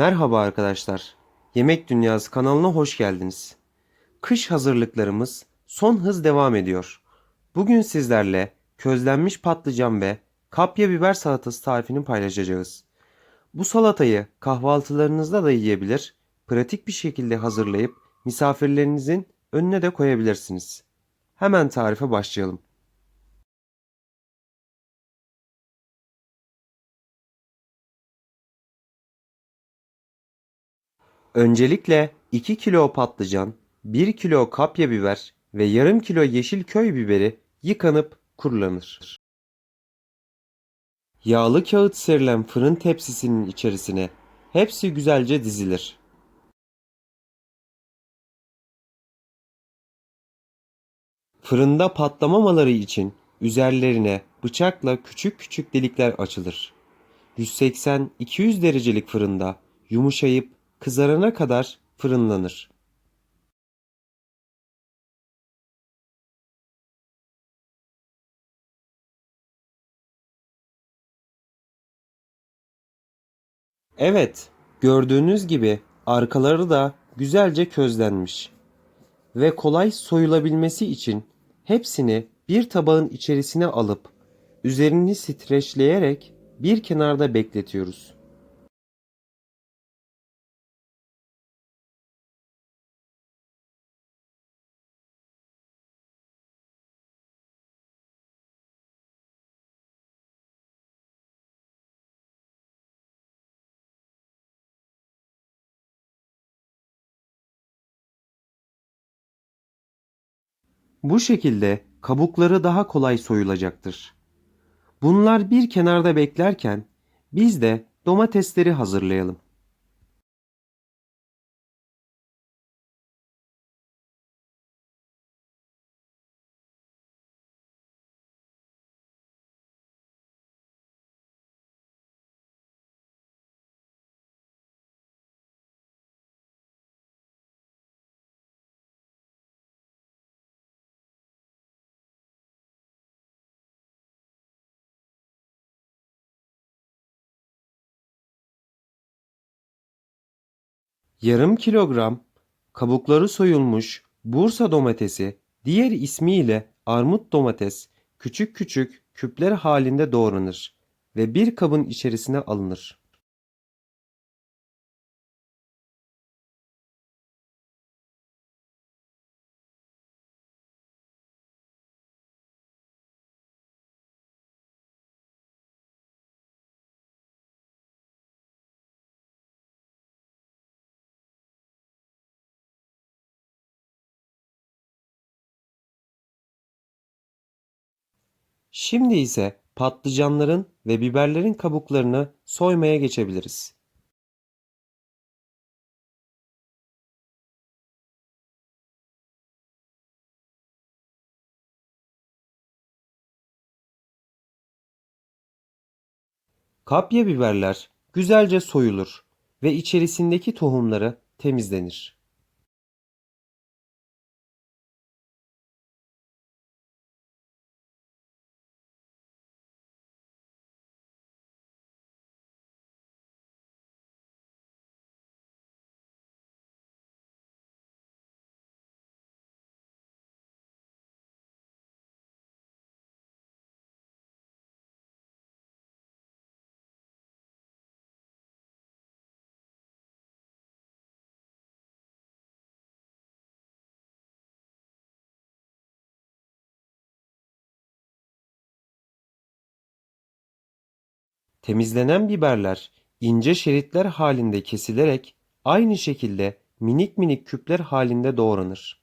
Merhaba arkadaşlar. Yemek Dünyası kanalına hoş geldiniz. Kış hazırlıklarımız son hız devam ediyor. Bugün sizlerle közlenmiş patlıcan ve kapya biber salatası tarifini paylaşacağız. Bu salatayı kahvaltılarınızda da yiyebilir, pratik bir şekilde hazırlayıp misafirlerinizin önüne de koyabilirsiniz. Hemen tarife başlayalım. Öncelikle 2 kilo patlıcan, 1 kilo kapya biber ve yarım kilo yeşil köy biberi yıkanıp kurulanır. Yağlı kağıt serilen fırın tepsisinin içerisine hepsi güzelce dizilir. Fırında patlamamaları için üzerlerine bıçakla küçük küçük delikler açılır. 180-200 derecelik fırında yumuşayıp kızarana kadar fırınlanır. Evet, gördüğünüz gibi arkaları da güzelce közlenmiş. Ve kolay soyulabilmesi için hepsini bir tabağın içerisine alıp üzerini streçleyerek bir kenarda bekletiyoruz. Bu şekilde kabukları daha kolay soyulacaktır. Bunlar bir kenarda beklerken biz de domatesleri hazırlayalım. Yarım kilogram kabukları soyulmuş Bursa domatesi, diğer ismiyle armut domates küçük küçük küpler halinde doğranır ve bir kabın içerisine alınır. Şimdi ise patlıcanların ve biberlerin kabuklarını soymaya geçebiliriz. Kapya biberler güzelce soyulur ve içerisindeki tohumları temizlenir. Temizlenen biberler ince şeritler halinde kesilerek aynı şekilde minik minik küpler halinde doğranır.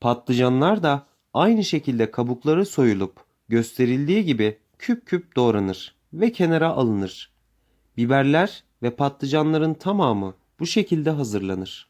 Patlıcanlar da aynı şekilde kabukları soyulup gösterildiği gibi küp küp doğranır ve kenara alınır. Biberler ve patlıcanların tamamı bu şekilde hazırlanır.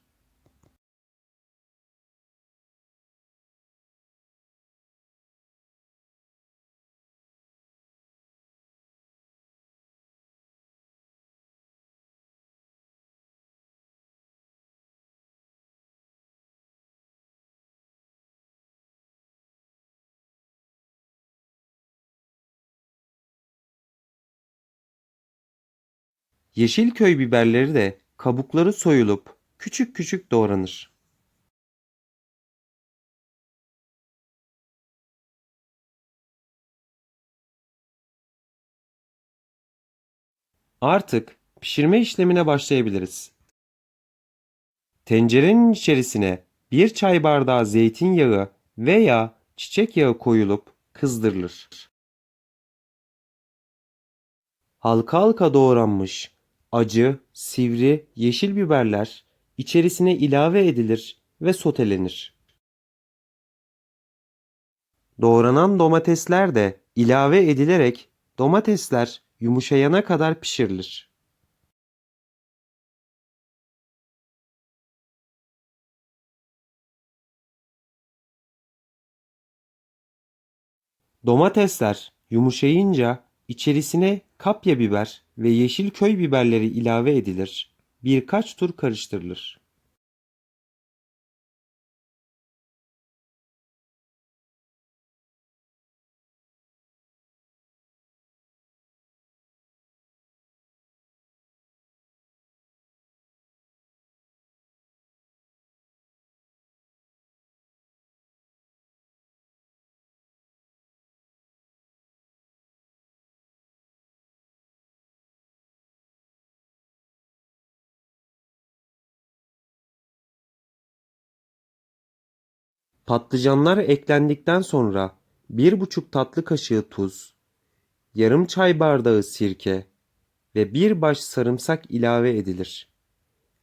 Yeşil köy biberleri de kabukları soyulup küçük küçük doğranır. Artık pişirme işlemine başlayabiliriz. Tencerenin içerisine bir çay bardağı zeytinyağı veya çiçek yağı koyulup kızdırılır. Halka halka doğranmış acı, sivri, yeşil biberler içerisine ilave edilir ve sotelenir. Doğranan domatesler de ilave edilerek domatesler yumuşayana kadar pişirilir. Domatesler yumuşayınca içerisine kapya biber ve yeşil köy biberleri ilave edilir. Birkaç tur karıştırılır. Patlıcanlar eklendikten sonra bir buçuk tatlı kaşığı tuz, yarım çay bardağı sirke ve bir baş sarımsak ilave edilir.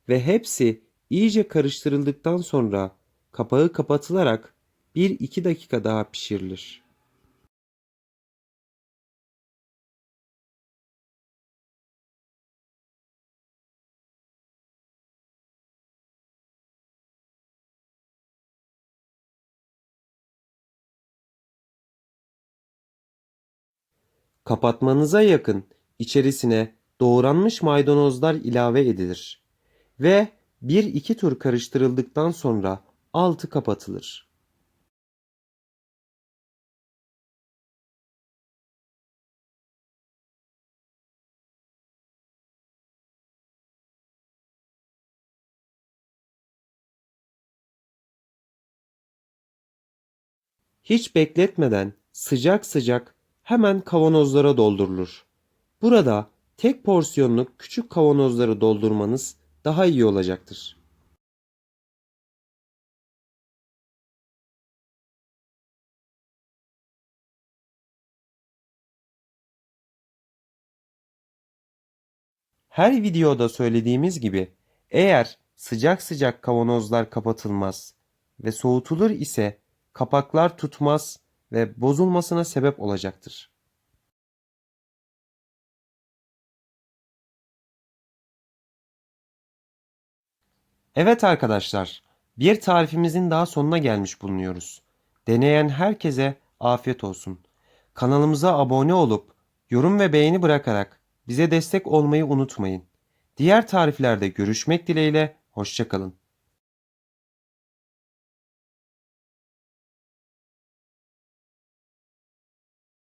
Ve hepsi iyice karıştırıldıktan sonra kapağı kapatılarak 1-2 dakika daha pişirilir. Kapatmanıza yakın içerisine doğranmış maydanozlar ilave edilir ve 1-2 tur karıştırıldıktan sonra altı kapatılır. Hiç bekletmeden sıcak sıcak hemen kavanozlara doldurulur. Burada tek porsiyonluk küçük kavanozları doldurmanız daha iyi olacaktır. Her videoda söylediğimiz gibi eğer sıcak sıcak kavanozlar kapatılmaz ve soğutulur ise kapaklar tutmaz ve bozulmasına sebep olacaktır. Evet arkadaşlar, bir tarifimizin daha sonuna gelmiş bulunuyoruz. Deneyen herkese afiyet olsun. Kanalımıza abone olup yorum ve beğeni bırakarak bize destek olmayı unutmayın. Diğer tariflerde görüşmek dileğiyle, hoşçakalın.